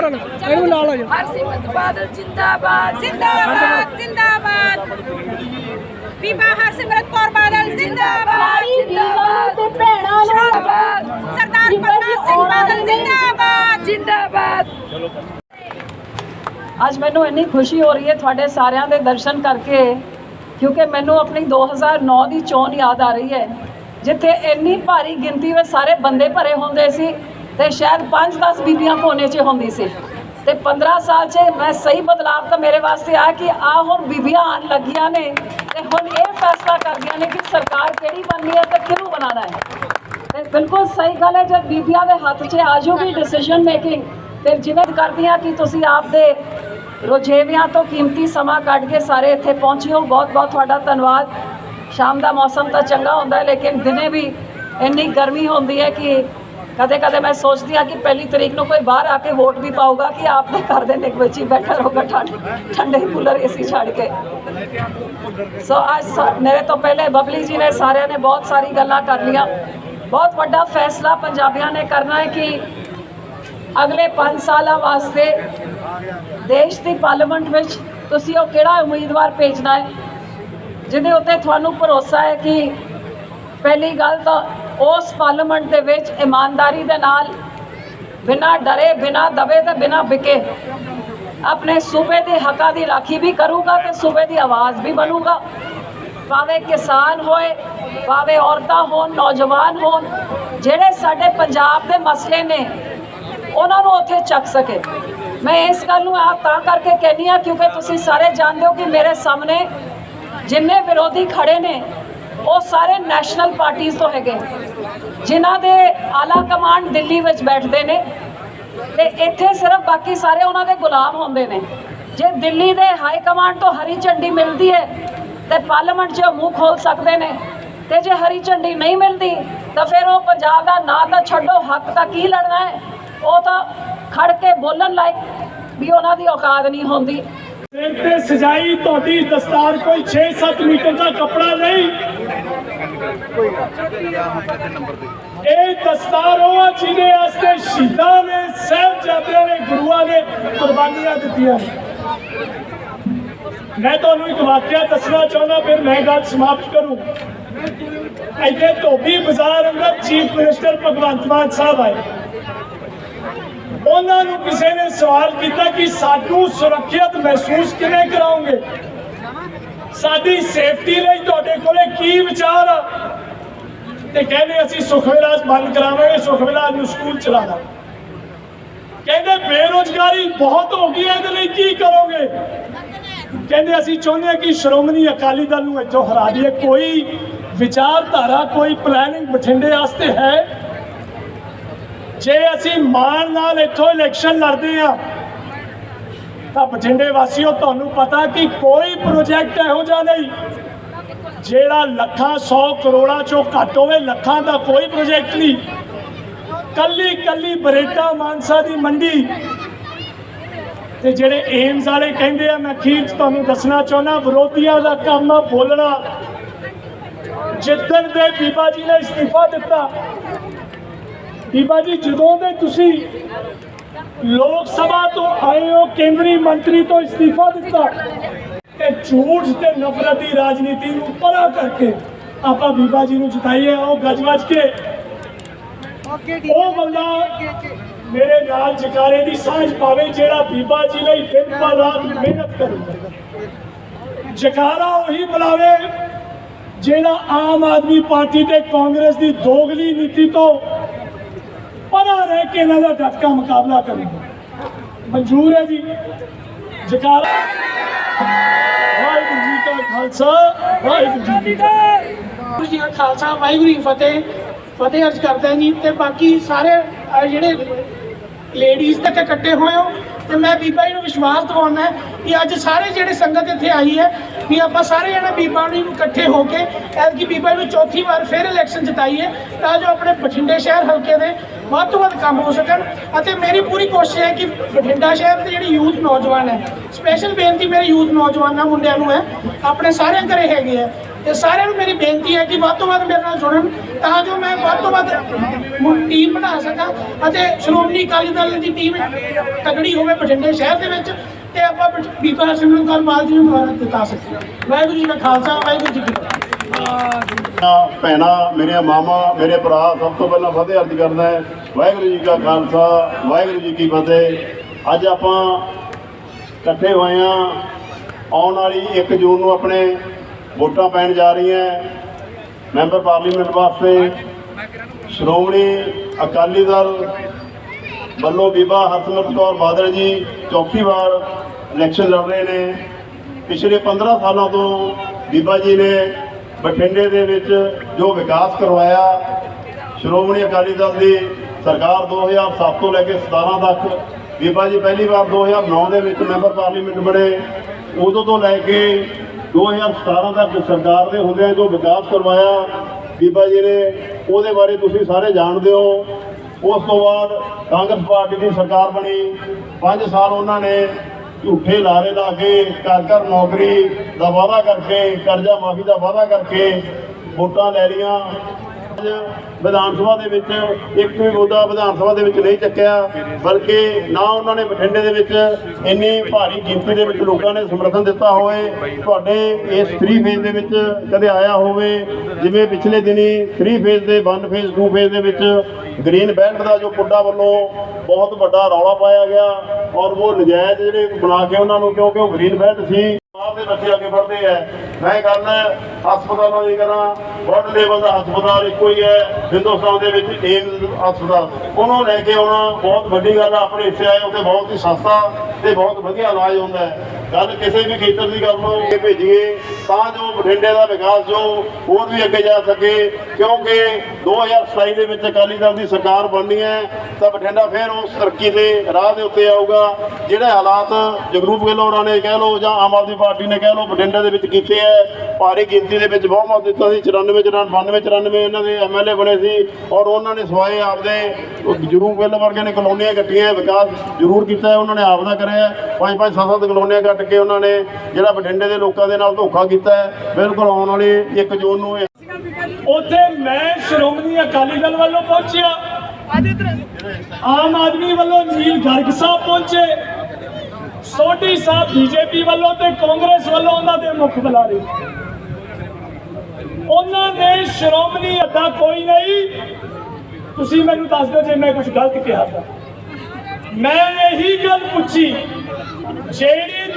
Madam ਨਾਲ ਆ ਜਾਓ। ਹਰਸਿਮਰਤ ਬਾਦਲ ਜਿੰਦਾਬਾਦ ਜਿੰਦਾਬਾਦ ਜਿੰਦਾਬਾਦ। ਬੀਬਾ ਹਰਸਿਮਰਤ ਕੌਰ ਬਾਦਲ ਜਿੰਦਾਬਾਦ ਜਿੰਦਾਬਾਦ ਤੇ ਭੈਣਾਂ ਜਿੰਦਾਬਾਦ ਸਰਦਾਰ ਪ੍ਰਕਾਸ਼ ਸਿੰਘ ਬਾਦਲ ਜਿੰਦਾਬਾਦ ਜਿੰਦਾਬਾਦ। ਅੱਜ ਮੈਨੂੰ ਇੰਨੀ ਖੁਸ਼ੀ ਹੋ ਰਹੀ ਹੈ ਤੁਹਾਡੇ ਸਾਰਿਆਂ ਦੇ ਦਰਸ਼ਨ ਕਰਕੇ ਕਿਉਂਕਿ ਮੈਨੂੰ ਆਪਣੀ 2009 ਦੀ ਚੋਣ ਯਾਦ ਆ ਰਹੀ ਹੈ। ਜਿੱਥੇ ਇੰਨੀ ਭਾਰੀ ਗਿਣਤੀ ਵਿੱਚ ਸਾਰੇ ਬੰਦੇ ਭਰੇ ਹੁੰਦੇ ਸੀ ਤੇ ਸ਼ਾਇਦ 5-10 ਬੀਬੀਆਂ ਕੋਨੇ 'ਚ ਹੁੰਦੀ ਸੀ। ਤੇ 15 ਸਾਲ 'ਚ ਮੈਂ ਸਹੀ ਬਦਲਾਵ ਤਾਂ ਮੇਰੇ ਵਾਸਤੇ ਆ ਕਿ ਆ ਹੁਣ ਬੀਬੀਆਂ ਆਉਣ ਲੱਗੀਆਂ ਨੇ ਤੇ ਹੁਣ ਇਹ ਫੈਸਲਾ ਕਰਦੀਆਂ ਨੇ ਕਿ ਸਰਕਾਰ ਕਿਹੜੀ ਬਣਨੀ ਹੈ ਤੇ ਕਿਹਨੂੰ ਬਣਾਉਣਾ ਹੈ। ਤੇ ਬਿਲਕੁਲ ਸਹੀ ਗੱਲ ਹੈ, ਜਦ ਬੀਬੀਆਂ ਦੇ ਹੱਥ 'ਚ ਆ ਜੂਗੀ ਡਿਸੀਜਨ ਮੇਕਿੰਗ ਫਿਰ ਜਿਵੇਂ ਕਰਦੀਆਂ ਕਿ ਤੁਸੀਂ ਆਪਦੇ ਰੁਝੇਵਿਆਂ ਤੋਂ ਕੀਮਤੀ ਸਮਾਂ ਕੱਢ ਕੇ ਸਾਰੇ ਇੱਥੇ ਪਹੁੰਚੇ ਹੋ ਬਹੁਤ ਬਹੁਤ ਤੁਹਾਡਾ ਧੰਨਵਾਦ। ਸ਼ਾਮ ਦਾ ਮੌਸਮ ਤਾਂ ਚੰਗਾ ਹੁੰਦਾ ਹੈ, ਲੇਕਿਨ ਦਿਨੇ ਵੀ ਇੰਨੀ ਗਰਮੀ ਹੁੰਦੀ ਹੈ ਕਿ ਕਦੇ ਕਦੇ ਮੈਂ ਸੋਚਦੀ ਹਾਂ ਕਿ ਪਹਿਲੀ ਤਰੀਕ ਨੂੰ ਕੋਈ ਬਾਹਰ ਆ ਕੇ ਵੋਟ ਵੀ ਪਾਊਗਾ ਕਿ ਆਪ ਦੇ ਘਰ ਦੇ ਨਿਕ ਵਿੱਚ ਹੀ ਬੈਠਾ ਰਹੂਗਾ, ਠੰਡ ਠੰਡੇ ਕੂਲਰ ਏਸੀ ਛੱਡ ਕੇ। ਸੋ ਅੱਜ ਮੇਰੇ ਤੋਂ ਪਹਿਲੇ ਬਬਲੀ ਜੀ ਨੇ ਸਾਰਿਆਂ ਨੇ ਬਹੁਤ ਸਾਰੀ ਗੱਲਾਂ ਕਰ ਲੀਆਂ ਬਹੁਤ ਵੱਡਾ ਫੈਸਲਾ ਪੰਜਾਬੀਆਂ ਨੇ ਕਰਨਾ ਹੈ ਕਿ ਅਗਲੇ 5 ਸਾਲਾਂ ਵਾਸਤੇ ਦੇਸ਼ ਦੀ ਪਾਰਲੀਮੈਂਟ ਵਿੱਚ ਤੁਸੀਂ ਉਹ ਕਿਹੜਾ ਉਮੀਦਵਾਰ ਭੇਜਣਾ ਹੈ? ਜਿਹਦੇ ਉੱਤੇ ਤੁਹਾਨੂੰ ਭਰੋਸਾ ਹੈ ਕਿ ਪਹਿਲੀ ਗੱਲ ਤਾਂ ਉਸ ਪਾਰਲੀਮੈਂਟ ਦੇ ਵਿੱਚ ਇਮਾਨਦਾਰੀ ਦੇ ਨਾਲ ਬਿਨਾਂ ਡਰੇ, ਬਿਨਾਂ ਦਬੇ ਤੇ ਬਿਨਾਂ ਵਿਕੇ ਆਪਣੇ ਸੂਬੇ ਦੇ ਹੱਕਾਂ ਦੀ ਰਾਖੀ ਵੀ ਕਰੂਗਾ ਤੇ ਸੂਬੇ ਦੀ ਆਵਾਜ਼ ਵੀ ਬਣੂਗਾ। ਭਾਵੇਂ ਕਿਸਾਨ ਹੋਏ, ਭਾਵੇਂ ਔਰਤਾਂ ਹੋਣ, ਨੌਜਵਾਨ ਹੋਣ, ਜਿਹੜੇ ਸਾਡੇ ਪੰਜਾਬ ਦੇ ਮਸਲੇ ਨੇ, ਉਹਨਾਂ ਨੂੰ ਉੱਥੇ ਚੱਕ ਸਕੇ। ਮੈਂ ਇਸ ਗੱਲ ਨੂੰ ਆ ਤਾਂ ਕਰਕੇ ਕਹਿੰਦੀ ਆ ਕਿਉਂਕਿ ਤੁਸੀਂ ਸਾਰੇ ਜਾਣਦੇ ਹੋ ਕਿ ਮੇਰੇ ਸਾਹਮਣੇ ਜਿੰਨੇ ਵਿਰੋਧੀ ਖੜੇ ਨੇ, ਉਹ ਸਾਰੇ ਨੈਸ਼ਨਲ ਪਾਰਟੀਆਂ ਤੋਂ ਹੈਗੇ। ਜਿਨ੍ਹਾਂ ਦੇ ਆਲਾ ਕਮਾਂਡ ਦਿੱਲੀ ਵਿੱਚ ਬੈਠਦੇ ਨੇ ਤੇ ਇੱਥੇ ਸਿਰਫ ਬਾਕੀ ਸਾਰੇ ਉਹਨਾਂ ਦੇ ਗੁਲਾਮ ਹੁੰਦੇ ਨੇ। ਜੇ ਦਿੱਲੀ ਦੇ ਹਾਈ ਕਮਾਂਡ ਤੋਂ ਹਰੀ ਝੰਡੀ ਮਿਲਦੀ ਹੈ, ਤੇ ਪਾਰਲੀਮੈਂਟ 'ਚ ਮੂੰਹ ਖੋਲ ਸਕਦੇ ਨੇ। ਤੇ ਜੇ ਹਰੀ ਝੰਡੀ ਨਹੀਂ ਮਿਲਦੀ, ਤਾਂ ਫਿਰ ਉਹ ਪੰਜਾਬ ਦਾ ਨਾਂ ਤਾਂ ਛੱਡੋ, ਹੱਕ ਤਾਂ ਕੀ ਲੜਨਾ ਹੈ? ਉਹ ਤਾਂ ਖੜ ਕੇ ਬੋਲਣ ਲਾਇਕ ਵੀ ਉਹਨਾਂ ਦੀ ਔਕਾਤ ਨਹੀਂ ਹੁੰਦੀ। ਸਿਰ ਤੇ ਸਜਾਈ ਤੁਹਾਡੀ ਦਸਤਾਰ ਕੋਈ 6-7 ਮੀਟਰ ਦਾ ਕੱਪੜਾ ਨਹੀਂ ਇਹ ਦਸਤਾਰ ਉਹ ਆ ਜਿਹਦੇ ਵਾਸਤੇ ਸ਼ਹੀਦਾਂ ਨੇ ਸਾਹਿਬਜ਼ਾਦਿਆਂ ਨੇ ਗੁਰੂਆਂ ਨੇ ਕੁਰਬਾਨੀਆਂ ਦਿੱਤੀਆਂ ਮੈਂ ਤੁਹਾਨੂੰ ਇੱਕ ਵਾਕਿਆ ਦੱਸਣਾ ਚਾਹੁੰਦਾ ਫਿਰ ਮੈਂ ਗੱਲ ਸਮਾਪਤ ਕਰੂੰ। ਇੱਥੇ ਧੋਬੀ ਬਾਜ਼ਾਰ ਅੰਦਰ ਚੀਫ ਮਿਨਿਸਟਰ ਭਗਵੰਤ ਮਾਨ ਸਾਹਿਬ ਆਏ। ਉਹਨਾਂ ਨੂੰ ਕਿਸੇ ਨੇ ਸਵਾਲ ਕੀਤਾ ਕਿ ਸਾਨੂੰ ਸੁਰੱਖਿਅਤ ਮਹਿਸੂਸ ਕਿਵੇਂ ਕਰਾਉਂਗੇ ਸਾਡੀ ਸੇਫਟੀ ਲਈ ਤੁਹਾਡੇ ਕੋਲੇ ਕੀ ਵਿਚਾਰ ਆ? ਤੇ ਕਹਿੰਦੇ ਅਸੀਂ ਸੁਖ ਵਿਲਾਸ ਬੰਦ ਕਰਾਵਾਂਗੇ ਸੁਖ ਵਿਲਾਸ ਨੂੰ ਸਕੂਲ ਚਲਾਣਾ ਕਹਿੰਦੇ ਬੇਰੋਜ਼ਗਾਰੀ ਬਹੁਤ ਹੋ ਗਈ ਹੈ, ਇਹਦੇ ਲਈ ਕੀ ਕਰੋਗੇ? ਕਹਿੰਦੇ ਅਸੀਂ ਚਾਹੁੰਦੇ ਹਾਂ ਕਿ ਸ਼੍ਰੋਮਣੀ ਅਕਾਲੀ ਦਲ ਨੂੰ ਇੱਥੋਂ ਹਰਾ ਦਈਏ। ਕੋਈ ਵਿਚਾਰਧਾਰਾ, ਕੋਈ ਪਲੈਨਿੰਗ ਬਠਿੰਡੇ ਵਾਸਤੇ ਹੈ? ਜੇ ਅਸੀਂ ਮਾਣ ਨਾਲ ਇੱਥੋਂ ਇਲੈਕਸ਼ਨ ਲੜਦੇ ਆ ਤਾਂ ਬਠਿੰਡੇ ਵਾਸੀਓ, ਤੁਹਾਨੂੰ ਪਤਾ ਕਿ ਕੋਈ ਪ੍ਰੋਜੈਕਟ ਇਹੋ ਜਿਹਾ ਨਹੀਂ। ਜਿਹੜਾ ਲੱਖਾਂ 100 ਕਰੋੜਾਂ ਚੋਂ ਘੱਟ ਹੋਵੇ, ਲੱਖਾਂ ਦਾ ਕੋਈ ਪ੍ਰੋਜੈਕਟ ਨਹੀਂ। ਕੱਲੀ ਕੱਲੀ ਬਰੇਟਾ ਮਾਨਸਾ ਦੀ ਮੰਡੀ। ਤੇ ਜਿਹੜੇ ਏਮਸ ਵਾਲੇ ਕਹਿੰਦੇ ਆ, ਮੈਂ ਅਖੀਰ ਤੁਹਾਨੂੰ ਦੱਸਣਾ ਚਾਹੁੰਦਾ, ਵਿਰੋਧੀਆਂ ਦਾ ਕੰਮ ਆ ਬੋਲਣਾ। ਜਿੱਦਣ ਦੇ ਬੀਬਾ ਜੀ ਨੇ ਅਸਤੀਫਾ ਦਿੱਤਾ, ਬੀਬਾ ਜੀ, ਜਦੋਂ ਦੇ ਤੁਸੀਂ ਲੋਕ ਸਭਾ ਤੋਂ ਆਏ ਹੋ, ਕੇਂਦਰੀ ਮੰਤਰੀ ਤੋਂ ਅਸਤੀਫਾ ਦਿੱਤਾ ਤੇ ਝੂਠ ਤੇ ਨਫ਼ਰਤ ਦੀ ਰਾਜਨੀਤੀ ਨੂੰ ਪਰਾ ਕਰਕੇ ਆਪਾਂ ਬੀਬਾ ਜੀ ਨੂੰ ਜਿਤਾਈਏ ਉਹ ਗੱਜ ਵੱਜ ਕੇ। ਉਹ ਬੰਦਾ ਮੇਰੇ ਨਾਲ ਜਕਾਰੇ ਦੀ ਸਾਂਝ ਪਾਵੇ ਜਿਹੜਾ ਬੀਬਾ ਜੀ ਲਈ ਦਿਨ ਪਰ ਰਾਤ ਮਿਹਨਤ ਕਰੇ। ਜਕਾਰਾ ਉਹੀ ਬੁਲਾਵੇ ਜਿਹੜਾ ਆਮ ਆਦਮੀ ਪਾਰਟੀ ਤੇ ਕਾਂਗਰਸ ਦੀ ਦੋਗਲੀ ਨੀਤੀ ਤੋਂ ਪਰਾਂ ਰਹਿ ਕੇ ਇਹਨਾਂ ਦਾ ਡਟਕਾ ਮੁਕਾਬਲਾ ਕਰੂਗਾ ਮਨਜ਼ੂਰ ਹੈ ਜੀ। ਜਕਾਰਾ ਵਾਹਿਗੁਰੂ ਜੀ ਕਾ ਖਾਲਸਾ, ਵਾਹਿਗੁਰੂ ਜੀ ਵਾਹਿਗੁਰੂ ਜੀ ਕਾ ਖਾਲਸਾ, ਵਾਹਿਗੁਰੂ ਜੀ ਫਤਿਹ। ਫਤਿਹ ਅਰਜ਼ ਕਰਦਾ ਜੀ ਤੇ ਬਾਕੀ ਸਾਰੇ ਜਿਹੜੇ ਲੇਡੀਜ਼ ਤੱਕ ਇਕੱਠੇ ਹੋਏ ਹੋ ਤੇ ਮੈਂ ਬੀਬਾ ਜੀ ਨੂੰ ਵਿਸ਼ਵਾਸ ਦਿਵਾਉਣਾ ਹੈ ਕਿ ਅੱਜ ਸਾਰੇ ਜਿਹੜੇ ਸੰਗਤ ਇੱਥੇ ਆਈ ਹੈ, ਵੀ ਆਪਾਂ ਸਾਰੇ ਜਣੇ ਬੀਬਾ ਨੂੰ ਇਕੱਠੇ ਹੋ ਕੇ ਐਤਕੀ ਬੀਬਾ ਜੀ ਨੂੰ ਚੌਥੀ ਵਾਰ ਫਿਰ ਇਲੈਕਸ਼ਨ ਜਿਤਾਈਏ, ਤਾਂ ਜੋ ਆਪਣੇ ਬਠਿੰਡੇ ਸ਼ਹਿਰ ਹਲਕੇ ਦੇ ਵੱਧ ਤੋਂ ਵੱਧ ਕੰਮ ਹੋ ਸਕਣ। ਅਤੇ ਮੇਰੀ ਪੂਰੀ ਕੋਸ਼ਿਸ਼ ਹੈ ਕਿ ਬਠਿੰਡਾ ਸ਼ਹਿਰ ਦੇ ਜਿਹੜੀ ਯੂਥ ਨੌਜਵਾਨ ਹੈ ਸਪੈਸ਼ਲ ਬੇਨਤੀ ਮੇਰੇ ਯੂਥ ਨੌਜਵਾਨਾਂ ਮੁੰਡਿਆਂ ਨੂੰ ਹੈ, ਆਪਣੇ ਸਾਰਿਆਂ ਘਰੇ ਹੈਗੇ ਆ ਤੇ ਸਾਰਿਆਂ ਨੂੰ ਮੇਰੀ ਬੇਨਤੀ ਹੈ ਕਿ ਵੱਧ ਤੋਂ ਵੱਧ ਮੇਰੇ ਨਾਲ ਜੁੜਨ, ਤਾਂ ਜੋ ਮੈਂ ਵੱਧ ਤੋਂ ਵੱਧ ਟੀਮ ਬਣਾ ਸਕਾਂ ਅਤੇ ਸ਼੍ਰੋਮਣੀ ਅਕਾਲੀ ਦਲ ਦੀ ਟੀਮ ਤਗੜੀ ਹੋਵੇ ਬਠਿੰਡੇ ਸ਼ਹਿਰ ਦੇ ਵਿੱਚ ਤੇ ਆਪਾਂ ਬੀਬਾ ਸਿਮਰਨ ਕੌਰ ਮਾਲ ਜੀ ਨੂੰ ਦੁਬਾਰਾ ਜਿਤਾ ਸਕੀਏ ਵਾਹਿਗੁਰੂ ਜੀ ਕਾ ਖਾਲਸਾ, ਵਾਹਿਗੁਰੂ ਜੀ ਕੀ ਫਤਿਹ। ਮੇਰੀਆਂ ਭੈਣਾਂ, ਮੇਰੀਆਂ ਮਾਮਾ ਮੇਰੇ ਭਰਾ, ਸਭ ਤੋਂ ਪਹਿਲਾਂ ਫਤਿਹ ਅਰਜ਼ ਕਰਦਾ ਹੈ। ਵਾਹਿਗੁਰੂ ਜੀ ਕਾ ਖਾਲਸਾ, ਵਾਹਿਗੁਰੂ ਜੀ ਕੀ ਫਤਿਹ। ਅੱਜ ਆਪਾਂ ਇਕੱਠੇ ਹੋਏ ਹਾਂ। ਆਉਣ ਵਾਲੀ 1 ਜੂਨ ਨੂੰ ਆਪਣੇ ਵੋਟਾਂ ਪੈਣ ਜਾ ਰਹੀਆਂ ਮੈਂਬਰ ਪਾਰਲੀਮੈਂਟ ਵਾਸਤੇ ਸ਼੍ਰੋਮਣੀ ਅਕਾਲੀ ਦਲ ਵੱਲੋਂ ਬੀਬਾ ਹਰਸਿਮਰਤ ਕੌਰ ਬਾਦਲ ਜੀ ਚੌਥੀ ਵਾਰ ਇਲੈਕਸ਼ਨ ਲੜ ਰਹੇ ਨੇ। ਪਿਛਲੇ 15 ਸਾਲਾਂ ਤੋਂ ਬੀਬਾ ਜੀ ਨੇ ਬਠਿੰਡੇ ਦੇ ਵਿੱਚ ਜੋ ਵਿਕਾਸ ਕਰਵਾਇਆ, ਸ਼੍ਰੋਮਣੀ ਅਕਾਲੀ ਦਲ ਦੀ ਸਰਕਾਰ 2007 ਤੋਂ ਲੈ ਕੇ 17 ਤੱਕ, ਬੀਬਾ ਜੀ ਪਹਿਲੀ ਵਾਰ 2009 ਦੇ ਵਿੱਚ ਮੈਂਬਰ ਪਾਰਲੀਮੈਂਟ ਬਣੇ। ਉਦੋਂ ਤੋਂ ਲੈ ਕੇ 2017 ਤੱਕ ਸਰਕਾਰ ਦੇ ਹੁੰਦਿਆਂ ਜੋ ਵਿਕਾਸ ਕਰਵਾਇਆ, ਬੀਬਾ ਜੀ ਨੇ, ਉਹਦੇ ਬਾਰੇ ਤੁਸੀਂ ਸਾਰੇ ਜਾਣਦੇ ਹੋ। ਉਸ ਤੋਂ ਬਾਅਦ ਕਾਂਗਰਸ ਪਾਰਟੀ ਦੀ ਸਰਕਾਰ ਬਣੀ। 5 ਸਾਲ ਉਹਨਾਂ ਨੇ ਝੂਠੇ ਲਾਰੇ ਲਾ ਕੇ, ਘਰ ਘਰ ਨੌਕਰੀ ਦਾ ਵਾਅਦਾ ਕਰਕੇ, ਕਰਜ਼ਾ ਮਾਫੀ ਦਾ ਵਾਅਦਾ ਕਰਕੇ ਵੋਟਾਂ ਲੈ ਲਈਆਂ। ਵਿਧਾਨ ਸਭਾ ਦੇ ਵਿੱਚ ਇੱਕ ਵੀ ਮੁੱਦਾ ਵਿਧਾਨ ਸਭਾ ਦੇ ਵਿੱਚ ਨਹੀਂ ਚੱਕਿਆ, ਬਲਕਿ ਨਾ ਉਹਨਾਂ ਨੇ ਬਠਿੰਡੇ ਦੇ ਵਿੱਚ ਇੰਨੀ ਭਾਰੀ ਗਿਣਤੀ ਦੇ ਵਿੱਚ ਲੋਕਾਂ ਨੇ ਸਮਰਥਨ ਦਿੱਤਾ ਹੋਵੇ, ਤੁਹਾਡੇ ਇਸ 3 ਫੇਜ਼ ਦੇ ਵਿੱਚ ਕਦੇ ਆਇਆ ਹੋਵੇ, ਜਿਵੇਂ ਪਿਛਲੇ ਦਿਨੀ 3 ਫੇਜ਼ ਦੇ 1 ਫੇਜ਼ 2 ਫੇਜ਼ ਦੇ ਵਿੱਚ ਗ੍ਰੀਨ ਬੈਲਟ ਦਾ ਜੋ ਪੁੱਡਾ ਵੱਲੋਂ ਬਹੁਤ ਵੱਡਾ ਰੌਲਾ ਪਾਇਆ ਗਿਆ ਔਰ ਉਹ ਨਜਾਇਜ਼ ਜਿਹੜੇ ਬਣਾ ਕੇ ਉਹਨਾਂ ਨੂੰ ਕਿਉਂਕਿ ਉਹ ਗ੍ਰੀਨ ਬੈਲਟ ਸੀ ਬਾਹਰ ਦੇ ਬੱਚੇ ਅੱਗੇ ਵਧਦੇ ਐ ਮੈਂ ਗੱਲ ਹਸਪਤਾਲਾਂ ਦੀ ਕਰਾਂ ਵਰਲਡ ਲੈਵਲ ਦਾ ਹਸਪਤਾਲ ਇੱਕੋ ਹੀ ਹੈ, ਹਿੰਦੁਸਤਾਨ ਦੇ ਵਿੱਚ ਏਮਜ਼ ਹਸਪਤਾਲ। ਉਹਨੂੰ ਲੈ ਕੇ ਆਉਣਾ ਬਹੁਤ ਵੱਡੀ ਗੱਲ ਆ, ਆਪਣੇ ਹਿੱਸੇ ਆਏ ਉੱਥੇ ਬਹੁਤ ਹੀ ਸਸਤਾ ਤੇ ਬਹੁਤ ਵਧੀਆ ਇਲਾਜ ਹੁੰਦਾ ਹੈ। ਗੱਲ ਕਿਸੇ ਵੀ ਖੇਤਰ ਦੀ ਗੱਲ ਨੂੰ ਅੱਗੇ ਭੇਜੀਏ, ਤਾਂ ਜੋ ਬਠਿੰਡੇ ਦਾ ਵਿਕਾਸ ਜੋ ਹੋਰ ਵੀ ਅੱਗੇ ਜਾ ਸਕੇ, ਕਿਉਂਕਿ 2027 ਦੇ ਵਿੱਚ ਅਕਾਲੀ ਦਲ ਦੀ ਸਰਕਾਰ ਬਣਨੀ ਹੈ, ਤਾਂ ਬਠਿੰਡਾ ਫਿਰ ਉਸ ਤਰੱਕੀ ਦੇ ਰਾਹ ਦੇ ਉੱਤੇ ਆਊਗਾ। ਜਿਹੜੇ ਹਾਲਾਤ ਜਗਰੂਪ ਗਿੱਲ ਹੋਰਾਂ ਨੇ ਕਹਿ ਲਓ ਜਾਂ ਆਮ ਆਦਮੀ ਪਾਰਟੀ ਨੇ ਕਹਿ ਲਓ, ਬਠਿੰਡੇ ਦੇ ਵਿੱਚ ਕੀਤੇ ਹੈ। ਭਾਰੀ ਗਿਣਤੀ ਦੇ ਵਿੱਚ ਬਹੁਮਤ ਦਿੱਤਾ ਸੀ। 94 94 94 ਇਹਨਾਂ ਦੇ ਐਮਐਲਏ ਬਣੇ ਸੀ ਔਰ ਉਹਨਾਂ ਨੇ ਸਵਾਏ ਆਪਦੇ ਜਗਰੂਪ ਗਿੱਲ ਵਰਗੇ ਨੇ ਕਲੋਨੀਆਂ ਕੱਟੀਆਂ ਵਿਕਾਸ ਜ਼ਰੂਰ ਕੀਤਾ ਹੈ ਉਹਨਾਂ ਨੇ ਆਪਦਾ ਕਰਿਆ ਪੰਜ ਪੰਜ ਸੱਤ ਸੱਤ ਕਲੋਨੀਆਂ ਕੱਟ ਕੇ ਉਹਨਾਂ ਨੇ ਜਿਹੜਾ ਬਠਿੰਡੇ ਦੇ ਲੋਕਾਂ ਦੇ ਨਾਲ ਧੋਖਾ ਕੀਤਾ ਹੈ ਬਿਲਕੁਲ ਆਉਣ ਵਾਲੀ 1 ਜੂਨ ਨੂੰ ਉੱਥੇ ਮੈਂ ਸ਼੍ਰੋਮਣੀ ਅਕਾਲੀ ਦਲ ਵੱਲੋਂ ਪਹੁੰਚਿਆ। ਆਮ ਆਦਮੀ ਵੱਲੋਂ ਨੀਲ ਗਰਗ ਸਾਹਿਬ ਪਹੁੰਚੇ। ਸੋਢੀ ਸਾਹਿਬ ਬੀਜੇਪੀ ਵੱਲੋਂ ਤੇ ਕਾਂਗਰਸ ਵੱਲੋਂ ਉਹਨਾਂ ਦੇ ਮੁੱਖ ਬੁਲਾਰੇ। ਉਹਨਾਂ ਨੇ ਸ਼੍ਰੋਮਣੀ ਅੱਡਾ ਕੋਈ ਨਹੀਂ। ਤੁਸੀਂ ਮੈਨੂੰ ਦੱਸ ਦਿਓ ਜੇ ਮੈਂ ਕੁਝ ਗਲਤ ਕਿਹਾ ਤਾਂ। ਮੈਂ ਇਹੀ ਗੱਲ ਪੁੱਛੀ ਜਿਹੜੀ